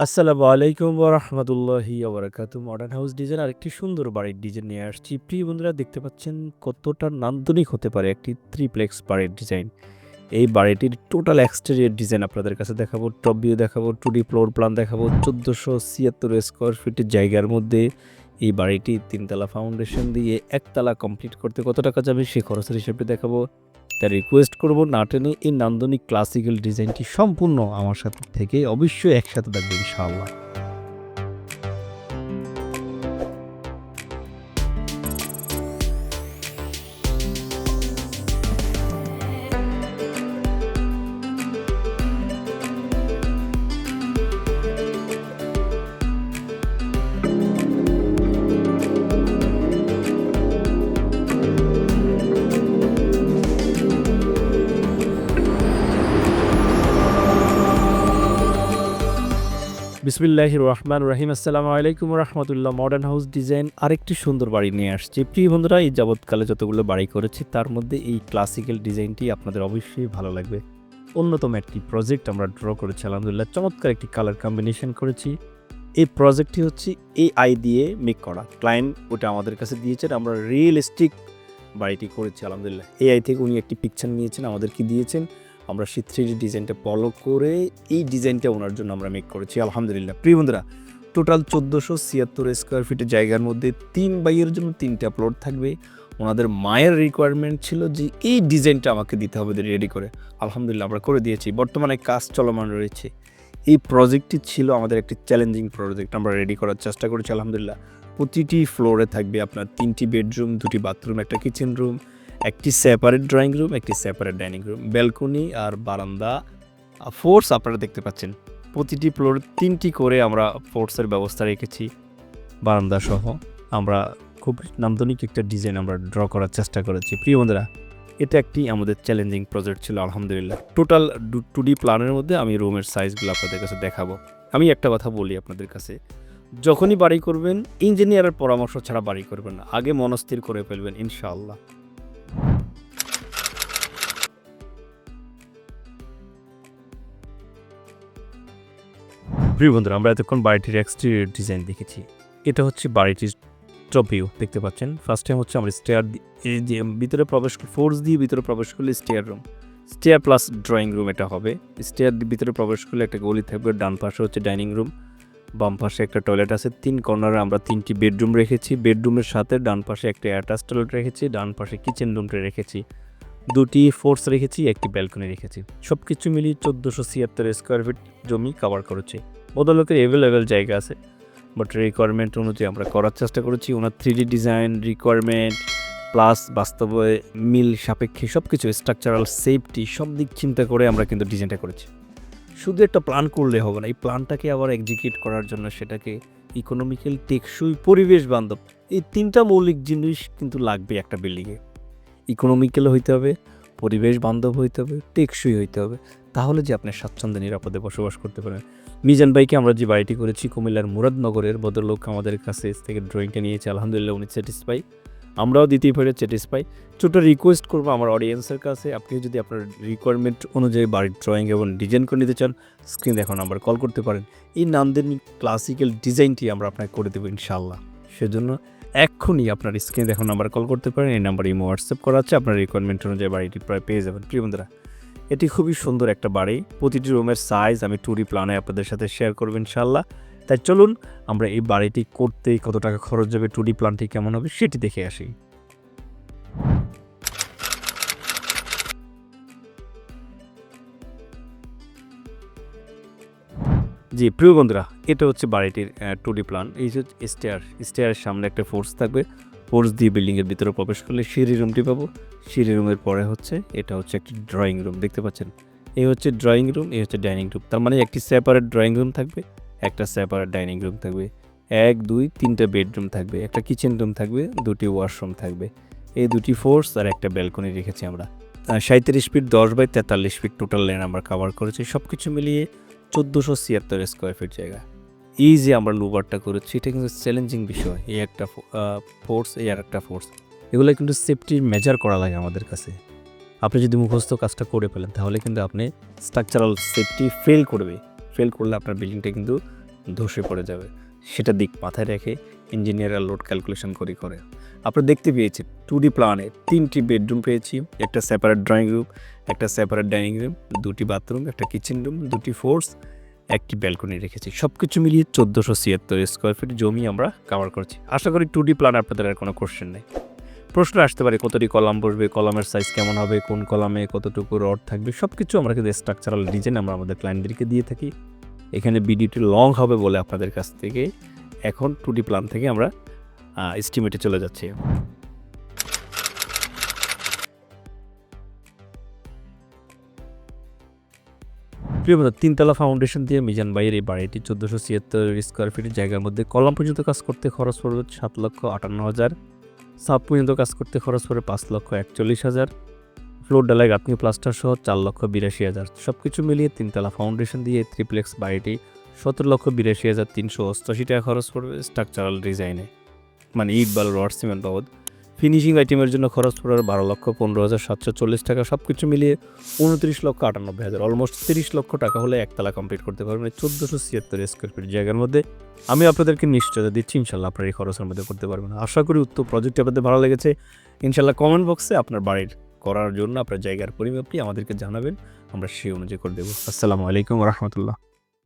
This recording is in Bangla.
আসসালামু আলাইকুম রহমতুল্লাহি আবরাকাতু মডার্ন হাউস ডিজাইন আরেকটি সুন্দর বাড়ির ডিজাইন নিয়ে আসছি। প্রিয় বন্ধুরা, দেখতে পাচ্ছেন কতটা নান্দনিক হতে পারে একটি থ্রিপ্লেক্স বাড়ির ডিজাইন এই বাড়িটির টোটাল এক্সটেরিয়ার ডিজাইন আপনাদের কাছে দেখাবো। টপ ভিউ দেখাবো টু ডি ফ্লোর প্ল্যান দেখাবো, চোদ্দোশো ছিয়াত্তর স্কোয়ার ফিটের জায়গার মধ্যে এই বাড়িটি তিনতলা ফাউন্ডেশন দিয়ে একতলা কমপ্লিট করতে কত টাকা যাবে সেই খরচের হিসেবে দেখাবো। তাই রিকোয়েস্ট করব নাটেনি এই নান্দনিক ক্লাসিক্যাল ডিজাইনটি সম্পূর্ণ আমার সাথে থেকে অবশ্যই একসাথে থাকবে ইনশাআল্লাহ। বিসমিল্লাহির রহমান রহিম। আসসালামু আলাইকুম রহমতুল্লাহ মডার্ন হাউস ডিজাইন আরেকটি সুন্দর বাড়ি নিয়ে আসছে। প্রিয় বন্ধুরা, এই যাবৎকালে যতগুলো বাড়ি করেছি, তার মধ্যে এই ক্লাসিক্যাল ডিজাইনটি আপনাদের অবশ্যই ভালো লাগবে। অন্যতম একটি প্রজেক্ট আমরা ড্র করেছি, আলহামদুলিল্লাহ, চমৎকার একটি কালার কম্বিনেশন করেছি। এই প্রজেক্টটি হচ্ছে এই আই দিয়ে মেক করা। ক্লায়েন্ট ওটা আমাদের কাছে দিয়েছেন, আমরা রিয়েলিস্টিক বাড়িটি করেছি, আলহামদুলিল্লাহ। এআই থেকে উনি একটি পিকচার নিয়েছেন, আমাদেরকে দিয়েছেন। আমরা সেই থ্রি ডিজাইনটা ফলো করে এই ডিজাইনটা ওনার জন্য আমরা মেক করেছি, আলহামদুলিল্লাহ। প্রিয় বন্ধুরা টোটাল চোদ্দোশো ছিয়াত্তর স্কোয়ার ফিটের জায়গার মধ্যে তিন বাইয়ের জন্য তিনটা প্লট থাকবে। ওনাদের মায়ের রিকোয়ারমেন্ট ছিল যে এই ডিজাইনটা আমাকে দিতে হবে রেডি করে। আলহামদুলিল্লাহ, আমরা করে দিয়েছি। বর্তমানে কাজ চলমান রয়েছে। এই প্রজেক্টটি ছিল আমাদের একটি চ্যালেঞ্জিং প্রজেক্ট আমরা রেডি করার চেষ্টা করেছি, আলহামদুলিল্লাহ। প্রতিটি ফ্লোরে থাকবে আপনার তিনটি বেডরুম দুটি বাথরুম একটা কিচেন রুম একটি সেপারেট ড্রয়িং রুম একটি সেপারেট ডাইনিং রুম ব্যালকনি আর বারান্দা। ফোর্স আপনারা দেখতে পাচ্ছেন, প্রতিটি ফ্লোর তিনটি করে আমরা ফোর্সের ব্যবস্থা রেখেছি, বারান্দা সহ। আমরা খুব নান্দনিক একটা ডিজাইন আমরা ড্র করার চেষ্টা করেছি। প্রিয় বন্ধুরা, এটা একটি আমাদের চ্যালেঞ্জিং প্রজেক্ট ছিল, আলহামদুলিল্লাহ। টোটাল টু ডি প্ল্যানের মধ্যে আমি রুমের সাইজগুলো আপনাদের কাছে দেখাবো। আমি একটা কথা বলি আপনাদের কাছে, যখনই বাড়ি করবেন ইঞ্জিনিয়ারের পরামর্শ ছাড়া বাড়ি করবেন না। আগে মনস্থির করে ফেলবেন, ইনশাআল্লাহ। প্রিয় বন্ধুরা, আমরা এতক্ষণ বাড়িটির এক্সটেরিয়র ডিজাইন দেখেছি। এটা হচ্ছে বাড়িটির টপ ভিউ দেখতে পাচ্ছেন। ফার্স্ট টাইম হচ্ছে আমরা স্টেয়ার এই যে ভিতরে প্রবেশ ফোর্স দিয়ে ভিতরে প্রবেশ করলে stair room stair plus drawing room এটা হবে। স্টেয়ার ভিতরে প্রবেশ করলে একটা গলি থাকবে, ডান পাশে হচ্ছে ডাইনিং রুম বাম পাশে একটা টয়লেট আছে। তিন কর্নারে আমরা তিনটি বেডরুম রেখেছি। বেডরুমের সাথে ডান পাশে একটা অ্যাটাচ টয়লেট রেখেছি, ডান পাশে কিচেন রুমটা রেখেছি। দুটি ফোর্স রেখেছি, একটি ব্যালকনি রেখেছি। সব কিছু মিলিয়ে চোদ্দোশো ছিয়াত্তর স্কোয়ার ফিট জমি কভার করেছি। বদলোকের অ্যাভেলেবেল জায়গা আছে। বাট রিকোয়ারমেন্ট অনুযায়ী আমরা করার চেষ্টা করেছি। ওনার থ্রি ডিজাইন রিকোয়ারমেন্ট প্লাস বাস্তবে মিল সাপেক্ষে সব কিছু স্ট্রাকচারাল সেফটি সব দিক চিন্তা করে আমরা কিন্তু ডিজাইনটা করেছি। শুধু একটা প্ল্যান করলে হবে না, এই প্ল্যানটাকে আবার এক্সিকিউট করার জন্য সেটাকে ইকোনমিক্যাল টেকসই পরিবেশ বান্ধব, এই তিনটা মৌলিক জিনিস কিন্তু লাগবে একটা বিল্ডিংয়ে ইকোনমিক্যাল হইতে হবে পরিবেশ বান্ধব হইতে হবে, টেকসই হইতে হবে, তাহলে যে আপনি স্বাচ্ছন্দ্যে নিরাপদে বসবাস করতে পারেন। মিজান ভাইকে আমরা যে বাড়িটি করেছি কুমিল্লার মুরাদনগরের ভদ্রলোক আমাদের কাছে থেকে ড্রয়িংটা নিয়েছে, আলহামদুলিল্লাহ উনি স্যাটিসফাই আমরাও দ্বিতীয় পারে স্যাটিসফাই ছোটো রিকোয়েস্ট করব আমার অডিয়েন্সের কাছে, আপনি যদি আপনার রিকোয়ারমেন্ট অনুযায়ী বাড়ির ড্রয়িং এবং ডিজাইন করে নিতে চান স্ক্রিন এখন নাম্বার কল করতে পারেন। এই নান্দনিক ক্লাসিক্যাল ডিজাইনটি আমরা আপনাকে করে দেবো ইনশাল্লাহ সেজন্য এক্ষুনি আপনার স্ক্রিনে দেখুন নাম্বার কল করতে পারেন, এই নাম্বার ইমো হোয়াটসঅ্যাপ করা আছে, আপনার রিকোয়ারমেন্ট অনুযায়ী বাড়িটি প্রায় পেয়ে যাবেন। প্রিয় বন্ধুরা, এটি খুবই সুন্দর একটা বাড়ি, প্রতিটি রুমের সাইজ আমি ট্যুরি প্ল্যানে আপনাদের সাথে শেয়ার করব ইনশাল্লাহ তাই চলুন, আমরা এই বাড়িটি করতে কত টাকা খরচ যাবে ট্যুরি প্ল্যানটি কেমন হবে, সেটি দেখে আসি। জি, প্রিয় বন্ধুরা, এটা হচ্ছে বাড়িটির টুডি প্ল্যান এই যে স্টেয়ার স্টেয়ারের সামনে একটা ফোর্স থাকবে। ফোর্স দিয়ে বিল্ডিংয়ের ভিতরে প্রবেশ করলে সিঁড়ি রুমটি পাবো। সিঁড়ি রুমের পরে হচ্ছে এটা হচ্ছে একটি ড্রয়িং রুম দেখতে পাচ্ছেন? এই হচ্ছে ড্রয়িং রুম এই হচ্ছে ডাইনিং রুম তার মানে একটি সেপারেট ড্রয়িং রুম থাকবে, একটা সেপারেট ডাইনিং রুম থাকবে। এক, দুই, তিনটা বেডরুম থাকবে, একটা কিচেন রুম থাকবে, দুটি ওয়াশরুম থাকবে। এই দুটি ফোর্স আর একটা ব্যালকনি রেখেছি আমরা। সাঁত্রিশ ফিট দশ বাই তেতাল্লিশ ফিট টোটাল লেন আমরা কাভার করেছি। সব কিছু মিলিয়ে চোদ্দোশো ছিয়াত্তর স্কোয়ার ফিট জায়গা। এই যে আমরা লুবারটা করেছি। এটা কিন্তু চ্যালেঞ্জিং বিষয়। এই একটা ফোর্স এই আর একটা ফোর্স এগুলো কিন্তু সেফটি মেজার করা লাগে আমাদের কাছে। আপনি যদি মুখস্থ কাজটা করে ফেলেন, তাহলে কিন্তু আপনি স্ট্রাকচারাল সেফটি ফেল করবে। ফেল করলে আপনার বিল্ডিংটা কিন্তু ধসে পড়ে যাবে। সেটা দিক মাথায় রেখে ইঞ্জিনিয়াররা লোড ক্যালকুলেশন করে করে। আপনারা দেখতে পেয়েছি টু ডি প্ল্যানে তিনটি বেডরুম পেয়েছি, একটা সেপারেট ড্রয়িং রুম একটা সেপারেট ডাইনিং রুম দুটি বাথরুম একটা কিচেন রুম দুটি ফোর্স একটি ব্যালকনি রেখেছি। সব কিছু মিলিয়ে চোদ্দোশো ছিয়াত্তর স্কোয়ার ফিট জমি আমরা কাভার করছি। আশা করি টু ডি প্ল্যান আপনাদের আর কোনো কোশ্চেন নেই। প্রশ্ন আসতে পারে, কতটি কলাম বসবে, কলামের সাইজ কেমন হবে, কোন কলামে কতটুকু রড থাকবে সব কিছু আমরা কিন্তু স্ট্রাকচারাল ডিজাইন আমরা আমাদের ক্লায়েন্টদেরকে দিয়ে থাকি। এখানে ভিডিওটি লং হবে বলে আপনাদের কাছ থেকে এখন টু ডি প্ল্যান থেকে আমরা এস্টিমেটে চলে যাচ্ছি। প্রিয় বন্ধু, তিনতলা ফাউন্ডেশন দিয়ে মিজান ভাইয়ের এই বাড়িটি চোদ্দোশো ছিয়াত্তর স্কোয়ার ফিটের জায়গার মধ্যে কলাম পর্যন্ত কাজ করতে খরচ পড়বে সাত লক্ষ আটান্ন হাজার, সাব পর্যন্ত কাজ করতে খরচ পড়বে পাঁচ লক্ষ একচল্লিশ হাজার ফ্লোর ডালাই গাঁথনি প্লাস্টার সহ চার লক্ষ বিরাশি হাজার। সব কিছু মিলিয়ে তিনতলা ফাউন্ডেশন দিয়ে ত্রিপ্লেক্স বাড়িটি সতেরো লক্ষ বিরাশি হাজার তিনশো অষ্টাশি টাকা খরচ পড়বে স্ট্রাকচারাল ডিজাইনে মানে ইট, বাল, রড, সিমেন্ট বাবদ। ফিনিশিং আইটেমের জন্য খরচ পড়বে বারো লক্ষ পনেরো হাজার সাতশো চল্লিশ টাকা সব কিছু মিলিয়ে উনত্রিশ লক্ষ আটানব্বই হাজার অলমোস্ট তিরিশ লক্ষ টাকা হলে একতলা কমপ্লিট করতে পারবেন চোদ্দোশো ছিয়াত্তর স্কোয়ার ফিট জায়গার মধ্যে। আমি আপনাদেরকে নিশ্চয়তা দিচ্ছি, ইনশাল্লাহ আপনার এই খরচের মধ্যে করতে পারবেন। আশা করি উত্তর প্রজেক্টটি আপনাদের ভালো লেগেছে। ইনশাল্লাহ কমেন্ট বক্সে আপনার বাড়ির করার জন্য, আপনার জায়গার পরিমাপটি আমাদেরকে জানাবেন। আমরা সেই অনুযায়ী করে দেবো। আসসালামু আলাইকুম রহমতুল্লাহ।